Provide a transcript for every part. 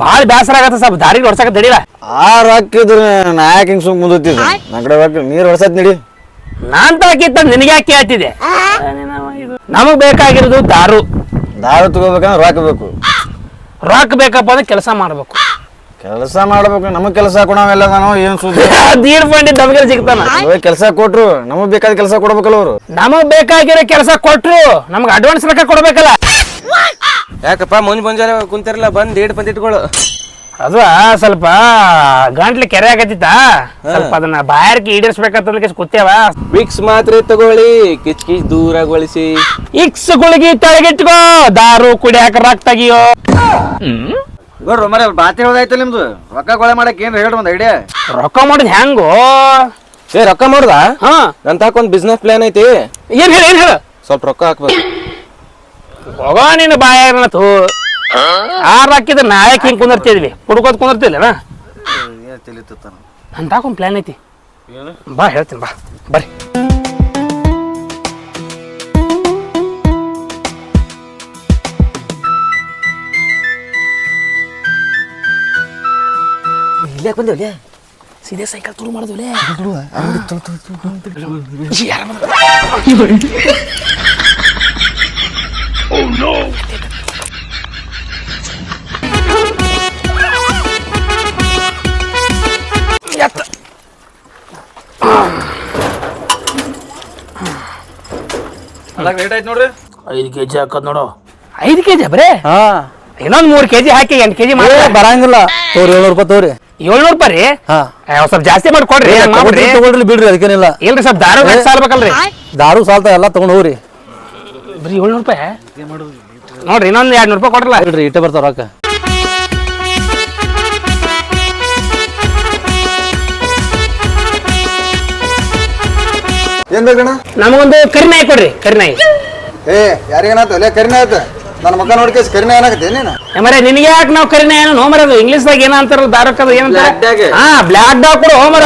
ಭಾಳ ಬೇಸರ ಆಗತ್ತ ಸ್ವಲ್ಪ ದಾರಿ ಹೊಡ್ಸಕ ತಡಿಲ್ಲ ಆ ರೊಕ್ಕ ಇದ್ರೆ ನಾ ಸುಮ್ ಹಿಂಗೆ ನನ್ ಮುಂದತ್ತಿದ್ದೆ ನನ್ನ ಕಡೆ ರೊಕ್ಕ ನೀರು ಹೊಡ್ಸತ್ ನಡಿ. ನಾನ್ ತಾಕಿತ್ತ ನಿನಗೆ ಯಾಕೆ ಹಾಕಿದೆ ನಮಗ್ ಬೇಕಾಗಿರೋದು ದಾರು. ದಾರು ತಗೋಬೇಕಂದ್ರೆ ರೊಕ್ಕ ಬೇಕು. ರೊಕ್ಕ ಬೇಕಪ್ಪ ಅಂದ್ರೆ ಕೆಲಸ ಮಾಡ್ಬೇಕು. ಕೆಲಸ ಮಾಡ್ಬೇಕು ನಮಗ್ ಕೆಲಸ ಕೊಡವೆಲ್ಲ ನಾನು ಏನು ಸುದ್ದಿ? ದೀಡ್ ಪಂಡಿ ನಮಗೆ ಸಿಗ್ತಾನ. ಕೆಲಸ ಕೊಟ್ರು ನಮಗ್ ಬೇಕಾದ ಕೆಲಸ ಕೊಡ್ಬೇಕಲ್ಲ ಅವರು. ನಮಗ್ ಬೇಕಾಗಿರೋ ಕೆಲಸ ಕೊಟ್ರು ನಮ್ಗೆ ಅಡ್ವಾನ್ಸ್ ರೊಕ್ಕ ಕೊಡ್ಬೇಕಲ್ಲ. ಯಾಕಪ್ಪ ಮುಂಜ್ ಮುಂಜಾನೆ ಕುಂತಿರಲ್ಲ ಬಂದ್ ಏಡ್ ಬಂದ್ ಇಟ್ಕೊಳ್ಳು ಅದು ಸ್ವಲ್ಪ ಗಂಟ್ಲಿ ಕೆರೆ ಆಗತ್ತಿತ್ತ? ಸ್ವಲ್ಪ ಅದನ್ನ ಬಾಯಾರಿಕೆ ಈಡೇರಿಸ್ಬೇಕಂತ ಕೂತೇವ ವಿಕ್ಸ್ ಮಾತ್ರೆ ತಗೊಳ್ಳಿ ಕಿಚ್ ಕಿಚ್ ದೂರಗೊಳಿಸಿ. ಇಕ್ಸ್ ಗುಳಿಗಿ ತಳಗಿಟ್ಕೋ ದಾರು ಕುಡಿಯಾಕ ರಾಕ್ ತೆಗಿಯೋ. ನೋಡ್ರಿ ಮರ ಬಾತಿ ಹೇಳೋದಾಯ್ತು ನಿಮ್ದು. ರೊಕ್ಕ ಕೊಳೆ ಮಾಡಕ್ ಏನ್ ಹೇಳಿ ಒಂದ್ ಐಡಿಯಾ? ರೊಕ್ಕ ಮಾಡಿದ್ ಹೆಂಗೋ? ಏ ರೊಕ್ಕ ಮಾಡ್ದ? ಹಾ. ನನ್ ತಾಕ ಒಂದ್ ಬಿಸ್ನೆಸ್ ಪ್ಲಾನ್ ಐತಿ. ಏನ್ ಹೇಳ ಏನ್ ಹೇಳ? ಸ್ವಲ್ಪ ರೊಕ್ಕ ಹಾಕ್ಬೇಕು. ಹೋಗೋ ನಿನ್ನ ಬಾಯಾರನತು ಆರು ಹಾಕಿದ್ರೆ ನಾಯಕ್ ಹಿಂಗ್ ಕುಂದಿರ್ತಿದ್ವಿ. ಕುಡ್ಕೋದ್ ಕುಂದಿರ್ತಿಲ್ಲ ಅಂತ ಒಂದು ಪ್ಲಾನ್ ಐತಿ. ಬಾ ಹೇಳ್ತೀನಿ ಬಾ. ಬರ್ರಿ. ಇಲ್ಲೇ ಬಂದೇವ್ಲಿ ಸೀದಾ ಸೈಕಲ್ ತುಳು ಮಾಡಿದ್ವಿ ರೇಟ್ ಆಯ್ತು ನೋಡ್ರಿ. ಐದು ಕೆ ಜಿ ಹಾಕೋದ್ ನೋಡು. ಐದು ಕೆ ಜಿ ಬರೇ? ಹಾ. ಇನ್ನೊಂದ್ ಕೆ ಕೆಜಿ ಹಾಕಿ ಎಂಟು ಕೆಜಿ ಮಾಡಿ ಬರಂಗಿಲ್ಲ. ತೋರಿ ಏಳ್ನೂರು ರೂಪಾಯಿ ತೋರಿ. ಏಳ್ನೂರು ರೂಪಾಯಿ ರೀ? ಹಾ. ಸ್ವಲ್ಪ ಜಾಸ್ತಿ ಮಾಡಿ ಕೊಡ್ರಿ ಮಾಡ್ಬಿಡ್ರಿ? ತಗೊಳ್ರಿ ಬಿಡ್ರಿ ಅದಕ್ಕೇನಿಲ್ಲ. ಇಲ್ರಿ ಸ್ವಲ್ಪ ದಾರು ಬೇಕು ಸಾಲ್ಬೇಕಲ್ರಿ. ದಾರು ಸಾಲ್ತ ಎಲ್ಲ ತಗೊಂಡ್ ಹೋಗ್ರಿ. ಬರೀ ಏಳ್ನೂರು ರೂಪಾಯಿ? ನೋಡ್ರಿ ಇನ್ನೊಂದ್ ಎರಡ್ ನೂರು ರೂಪಾಯಿ ಕೊಡ್ರಲ್ಲ. ಬಿಡ್ರಿ ಇಟ್ಟೆ ಬರ್ತಾವ ರೊಕ್ಕ. ಏನ್ ಬೇಕಣ್ಣ ನಮಗೊಂದು ಕರಿನಾಯಿ ಕೊಡ್ರಿ ಕರಿನಾಯಿ ಏ ಯಾರಿಗೇನಾಯ್ತು ಅಲ್ಲೇ ಕರಿನಾಯಿ ಆಯ್ತು ನನ್ನ ಮಗ ನೋಡ್ಕೇಸ್ ಕರಿನಾಯಿ ಏನಾಗತ್ತೆ ನೀನು ಮರೆ ನಿನಗೆ ಯಾಕೆ ನಾವು ಕರಿನಾಯಿ ಏನೋ ನೋಮರದು ಇಂಗ್ಲೀಷ್ದಾಗ ಏನ ಅಂತಾರಲ್ಲ ದಾರಕ್ಕದು Black ಏನಂತಾರೆ dog. ಹಾ ಬ್ಲಾಕ್ ಡಾಗ್ ಕೊಡು ಹೋಮರ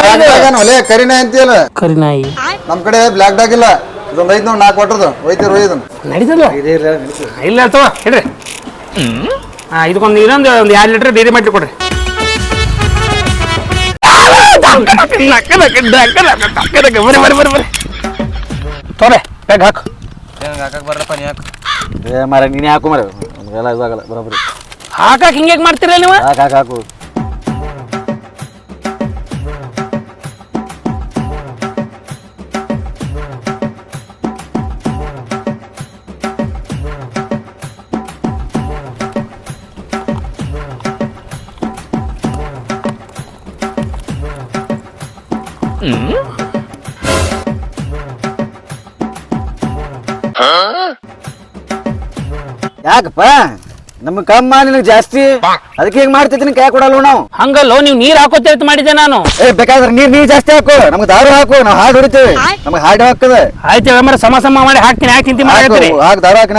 ಬ್ಲ್ಯಾಕ್ ಕರಿನಾಯಿ ಅಂತೀಯಲ್ಲ ಕರಿನಾಯಿ ನಮ್ ಕಡೆ ಬ್ಲ್ಯಾಕ್ ಡಾಗ್ ಇಲ್ಲ ಇದೊಂದು ಐದು ನೋಡಿ ನಾಲ್ಕು ಕೊಟ್ಟದ್ದು ಒಯ್ತೀರಿ ಒಯ್ದನ್ ನಡೀತದ ಇಲ್ಲ ತಗೋ ಹೇಳ್ರಿ ಹಾ ಇದಕ್ಕೊಂದು ಇನ್ನೊಂದು ಒಂದು ಎರಡು ಲೀಟರ್ ಮಾಡಿ ಕೊಡ್ರಿ ಬರ್ರಿ ಬರ್ರಿ ಬರ್ರಿ ತೋರೆ ಬ್ಯಾಗ್ ಹಾಕು ಹಾಕಕ್ ಬರಪ್ಪ ನೀ ಹಾಕು ಏ ಮರ ನೀನೇ ಹಾಕು ಮರ ನಮಗೆಲ್ಲ ಇದಾಗಲ್ಲ ಬರೋಬ್ರಿ ಹಾಕಕ್ ಹಿಂಗೆ ಮಾಡ್ತೀರ ನೀವು ಹಾಕು ಹಾಕು ಹಾಕು ಯಾಕಪ್ಪ? ನಮ್ಮ ಕಮ್ಮ ನಿನಗೆ ಜಾಸ್ತಿ? ಅದಕ್ಕೆ ಹೆಂಗ್ ಮಾಡ್ತಿದ್ದೀನಿ ಕೈ ಕೊಡಲ್ಲ ನಾವು? ಹಂಗಲ್ಲೋ ನೀವು ನೀರ್ ಹಾಕೋತೇ ಮಾಡಿದ್ದೆ ನಾನು. ಏ ಬೇಕಾದ್ರೆ ನೀರ್ ನೀರ್ ಜಾಸ್ತಿ ಹಾಕು. ನಮ್ಗೆ ದಾರು ಹಾಕು. ನಾವು ಹಾಡು ಹೊಡಿತೀವಿ. ನಮ್ಗೆ ಹಾಡು ಹಾಕದ. ಆಯ್ತು ಮರ ಸಮ ಸಮ ಮಾಡಿ ಹಾಕ್ತೀನಿ. ಹಾಕಿ ತಿಂತಿ ಹಾಕು ಹಾಕ್ ದಾರು ಹಾಕಿ.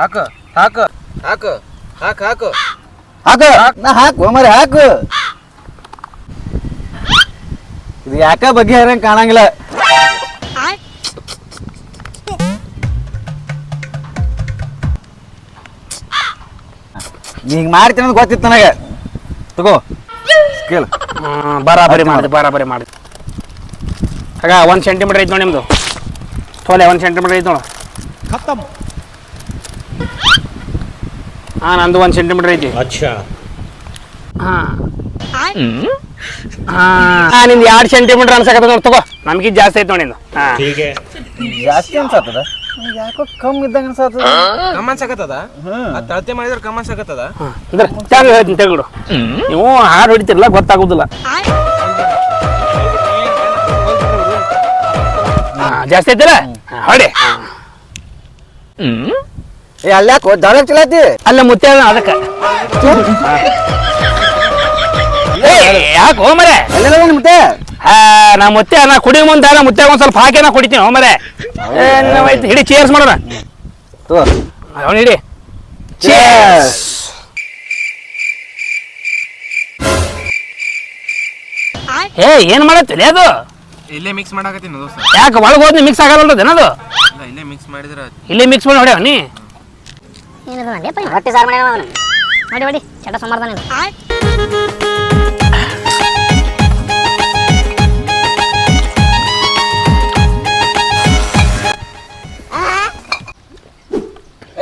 ಹಾಕು ಹಾಕು ಹಾಕು ಹಾಕು ಹಾಕು. ಹಾಕು. ಹಾಕು. ನಾ ಹಾಕು ಮರಿ ಹಾಕು. ಇದು ಯಾಕ ಬಗ್ಗೆ ಹರಂಗ್ ಕಾಣಂಗಿಲ್ಲ. ನೀ ಹಿಂಗ್ ಮಾಡ್ತೀನಿ ಅಂತ ಗೊತ್ತಿತ್ತು ನನಗೆ. ತಗೋ. ಸ್ಕೇಲ್ ಬರಾಬರಿ ಮಾಡಿದೆ ಬರಾಬರಿ ಮಾಡಿದೆ. ಆಗ ಒಂದು ಸೆಂಟಿಮೀಟರ್ ಐತೆ ನೋಡಿ ನಿಮ್ದು. ತೋಲೆ ಒಂದು ಸೆಂಟಿಮೀಟರ್ ಐತೆ ನೋಡು. ಹಾಂ ನಂದು ಒಂದು ಸೆಂಟಿಮೀಟರ್ ಐತಿ. ಹಾಂ. ಹಾಂ. ನಿಂದು ಎರಡು ಸೆಂಟಿಮೀಟರ್ ಅನ್ಸಕತ್ತ ನೋಡಿ ತಗೋ. ನಮ್ಗಿದ್ ಜಾಸ್ತಿ ಐತೆ ನೋಡಿ ನಿಂದು. ಹಾಂ. ಜಾಸ್ತಿ ಅನ್ಸತ್ತದ ಯಾಕೋ ಕಮ್ಮಿ ಇದ್ದಂಗ ಅನ್ಸತ್ತದ ಕಮ್ಮನ್ ಸಾಕತ್ತದ ಅಳತೆ ಮಾಡಿದ್ರೆ ಕಮ್ಮನ್ ಸಾಕತ್ತದ ಅಂದ್ರೆ ತೆಗ್ ಹೇಳ್ತೀನಿ ತೆಗಿಡು ನೀವು ಹಾಡು ಹೊಡಿತಿರಲ್ಲ ಗೊತ್ತಾಗೋದಿಲ್ಲ. ಹಾಂ ಜಾಸ್ತಿ ಐತಿಲ್ಲ ಹೊಡಿ. ಏ ಅಲ್ಲಿ ದಳ ದಾರ ಚಲಾತಿ ಅಲ್ಲ ಮುತ್ತೆ ಅದಕ್ಕೆ. ಯಾಕೆ ಹೋಮರೆ ಅಲ್ಲೆಲ್ಲ ಮತ್ತೆ ಹಾ ನಾ ಮುತ್ತೆ ನಾ ಕುಡಿ ಮುಂದೆ ನಾ ಮುತ್ತೆ ಒಂದ್ ಸ್ವಲ್ಪ ಹಾಕಿ ನಾ ಕುಡಿತೀನಿ ಹೋಮರೆ ಹಿಡಿ ಚೇರ್ಸ್ ಮಾಡೋಣ. ಅವನು ಹಿಡಿ. ಚೇರ್ಸ್ ಏ ಏನ್ ಮಾಡತ್ತಿಲ್ಲ ಅದು? ಇಲ್ಲೇ ಮಿಕ್ಸ್ ಮಾಡಾಕತ್ತೀನಿ ದೋಸ್ತ. ಯಾಕೆ ಒಳಗೆ ಹೋದ್ನಿ ಮಿಕ್ಸ್ ಆಗಲ್ಲ ಏನದು ಇಲ್ಲ ಇಲ್ಲೇ ಮಿಕ್ಸ್ ಮಾಡಿದ್ರ ಇಲ್ಲೇ ಮಿಕ್ಸ್ ಮಾಡಿ ಹೊಡ್ಯಾವ ನೀ? ಹೊಟ್ಟೆ ಸಾರ್ ಮಾಡ್ಯಾನ ಅವನು. ನೋಡಿ ನೋಡಿ ಚಟ ಸಮಾಧಾನ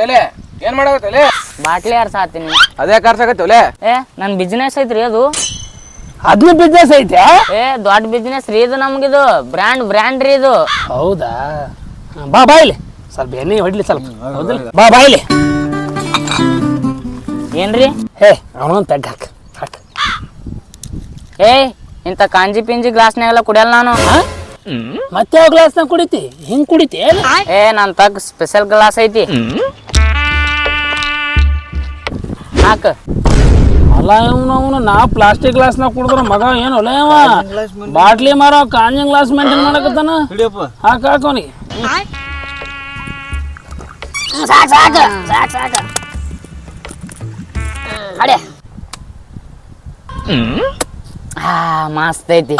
ಎಲೆ ಏನ್ ಮಾಡಾಕತ್ತಲೆ ಬಾಟ್ಲಿ ಆರ್ಸಾತೀನಿ ಅದೇ ಕಾರ್ಸಾಕತ್ತೇವಲೆ ಏ ನನ್ ಬಿಸ್ನೆಸ್ ಐತ್ರಿ ಅದು. ಅದನ್ನ ಬಿಸ್ನೆಸ್ ಐತೆ ಏ ದೊಡ್ಡ ಬಿಸ್ನೆಸ್ ರೀ ಇದು ನಮ್ಗಿದು. ಬ್ರ್ಯಾಂಡ್ ಬ್ರ್ಯಾಂಡ್ ರೀ ಇದು. ಹೌದಾ? ಹಾ, ಬಾ ಬಾ ಇಲ್ಲಿ. ಸ್ವಲ್ಪ ಎಣ್ಣೆ ಹೊಡ್ಲಿ ಸ್ವಲ್ಪ. ಹೌದಿಲ್ಲ? ಬಾ ಬಾ ಇಲ್ಲಿ. ಏನ್ರಿ? ಹೇ ಅವನೊಂದು ಪೆಗ್ ಹಾಕ ಹಾಕ್. ಏ ಇಂಥ ಕಾಂಜಿ ಪಿಂಜಿ ಗ್ಲಾಸ್ನಾಗೆಲ್ಲ ಕುಡಿಯಲ್ಲ ನಾನು. ಮತ್ತೆ ಯಾವ ಗ್ಲಾಸ್ನಾಗ ಕುಡಿತಿ? ಹಿಂಗ್ ಕುಡಿತಿ ಏನು? ಏ ನನ್ ತಗ್ ಸ್ಪೆಷಲ್ ಗ್ಲಾಸ್ ಐತಿ. ಹಾಕ ಅಲ್ಲ ಇವನು ಅವನು ನಾ ಪ್ಲಾಸ್ಟಿಕ್ ಗ್ಲಾಸ್ನಾಗ ಕುಡಿದ್ರ ಮಗ ಏನು ಒಲೆ ಅವ? ಬಾಟ್ಲಿ ಮಾರೋ ಕಾಂಜಿಂಗ್ ಗ್ಲಾಸ್ ಮೇಂಟೈನ್ ಮಾಡಕತ್ತಾನ? ಹಿಡಿಯಪ್ಪ. ಹಾಕ್ ಹಾಕ್ ಅವನಿಗೆ. ಸಾಕು ಸಾಕು ಸಾಕು ಸಾಕು. ಅಡೆ. ಆ ಮಸ್ತ್ ಐತಿ.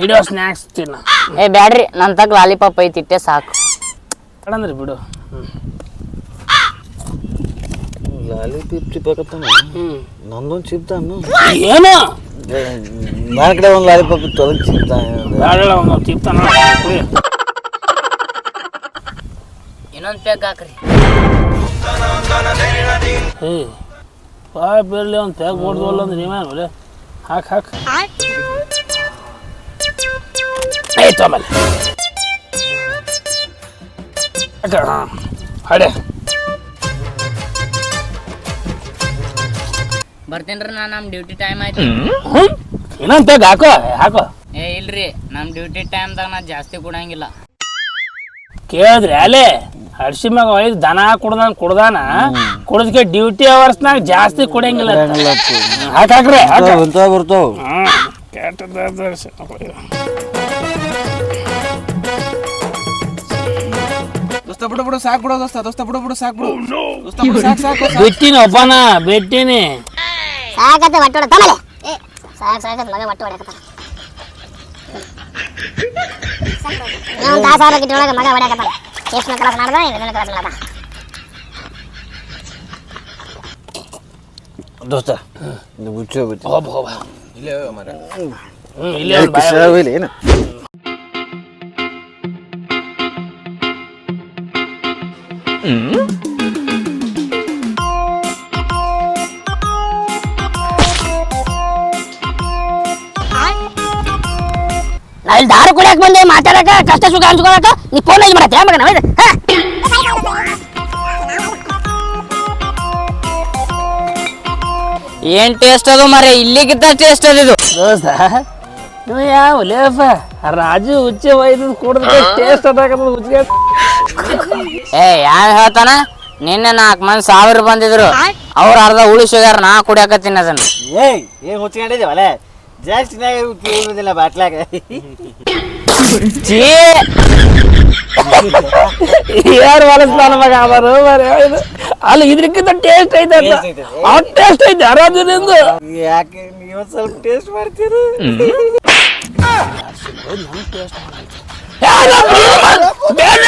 ಹಿಡಿಯೋ ಸ್ನ್ಯಾಕ್ಸ್ ತಿನ್ನ. ಏ ಬ್ಯಾಡ್ರಿ ನನ್ ತಗ್ ಲಾಲಿಪಾಪ್ ಐತಿ ಇಟ್ಟೆ ಸಾಕು. ಕಡಂದ್ರಿ ಬಿಡು. ನನ್ನ ಕಡೆ ಒಂದು ಲಾಲಿಪಾಪ್ ಇತ್ತು ಅದಕ್ಕೆ ಚಿಪ್ತಾನ ಬೇಡ ಒಂದು ತಿಪ್ತಾನ ಕುಡಿ. ಇನ್ನೊಂದ್ ಪೆಗ್ ಹಾಕ್ರಿ ಏ ಪಾಯ್ ಬೇರ್ಲಿ ಒಂದು ಪ್ಯಾಕ್ ಹೊಡ್ದವಲ್ಲ ಅಂದ್ರೆ ನೀವೇನು ಒಲೆ ಹಾಕ್ ಹಾಕ್ ಏ ತಮ್ಮಲ್ಲಿ ಹಾಕ ಹಾಂ ಹಡೆ ಬರ್ತೀನ್ರಿ ನಾ ನಮ್ ಡ್ಯೂಟಿ ಟೈಮ್ ಆಯ್ತು. ಏನಂತ ಇನ್ನೊಂದು ಹಾಕೋ ಹಾಕೋ. ಏ ಇಲ್ರಿ ನಮ್ ಡ್ಯೂಟಿ ಟೈಮ್ದಾಗ ನಾ ಜಾಸ್ತಿ ಕುಡಂಗಿಲ್ಲ. ಕೇಳಿದ್ರಿ ಅಲೆ ಹಡ್ಸಿ ಮಗ ಒಯ್ದು ದನ ಕುಡ್ದಾನ ಕುಡ್ದಾನ ಕುಡ್ದಕ್ಕೆ ಡ್ಯೂಟಿ ಅವರ್ಸ್ನಾಗ ಜಾಸ್ತಿ ಕುಡಂಗಿಲ್ಲ ಹಾಕ ಹಾಕ್ರಿ ಹಾಕ. ಬರ್ತಾವ. ದೋಸ್ತ ಬಿಡು ಬಿಡು ಸಾಕ್ ಬಿಡು ದೋಸ್ತ ದೋಸ್ತ ಬಿಡು ಬಿಡು ಸಾಕ್ ಬಿಡು. ದೋಸ್ತ ಬಿಡು ಸಾಕ್ ಸಾಕು. ಬಿಟ್ಟಿನಿ ಒಬ್ಬನ ಬಿಟ್ಟಿನಿ. ಸಾಕತ್ತೆ ಬಟ್ಟೆ ಹೊಡೆ ತಮ್ಮಲೆ ಏ ಸಾಕು ಸಾಕತ್ತೆ ಮಗ ಬಟ್ಟೆ ಹೊಡ್ಯಾಕತ್ತಾನ ಒಂದು ತಾಸು ಆರ ಗಿಟ್ಟೊಳಗೆ ಮಗ ಹೊಡ್ಯಾಕತ್ತಾನ ಎಷ್ಟನೇ ಕ್ಲಾಸ್ ಮಾಡ್ದ ಎರಡನೇ ಕ್ಲಾಸ್ ಮಾಡ್ದ ದೋಸ್ತ ಮುಚ್ಚೋ ಬಿಟ್ಟು ಹೋಬ ಹೋಬ ಇಲ್ಲೇ ಮರ ಹ್ಮ್ ಇಲ್ಲೇ ಒಂದ್ ಬಾಯ ಏನು ನಾ ಇಲ್ಲಿ ದಾರು ಕುಡಿಯಕ್ ಬಂದೆ ಮಾತಾಡಕ ಕಷ್ಟ ಸುಖ ಹಂಚ್ಕೊಳಕ ನೀ ಫೋನ್ ಯೂಸ್ ಮಾಡತ್ತೆ ಮಗ ನಾವು ಏನ್ ಟೇಸ್ಟ್ ಅದು ಮರೆ ಇಲ್ಲಿಗಿಂತ ಟೇಸ್ಟ್ ಅದು ಇದು. ದೋಸ್ತ ನೀವು ಯಾವ ಲೇಫ? ರಾಜು ಉಚ್ಚೆ ಒಯ್ದು ಕುಡ್ದ ಟೇಸ್ಟ್ ಅದಾಗದ ಉಚ್ಚಿಗೆ ಏ ಯಾರು ಹೇಳ್ತಾನ? ನಿನ್ನೆ ನಾಲ್ಕು ಮಂದಿ ಸಾವಿರ ಬಂದಿದ್ರು. ಅವ್ರ ಅರ್ಧ ಉಳಿಸಿದಾರ ನಾ ಕುಡಿಯಾಕತ್ತೀನಿ ಅದನ್ನ ಏಯ್ ಏನ್ ಹುಚ್ಕೊಂಡಿದ್ದೀವಿ ಅಲ್ಲ ಜಾಸ್ತಿ ಉಳಿದಿಲ್ಲ ಬಾಟ್ಲಾಗ. ಛೀ. ಯಾರು ಹೊಲಸ್ತಾನ ಮಗ ಅವರು ಅಲ್ಲ ಇದಕ್ಕಿಂತ ಟೇಸ್ಟ್ ಐತೆ ಅಂತ. ಆ ಟೇಸ್ಟ್ ಐತೆ ಆರಾಮದಿಂದ ಯಾಕೆ ನೀವು ಸ್ವಲ್ಪ ಟೇಸ್ಟ್ ಮಾಡ್ತೀರಿ? ಬೇಡ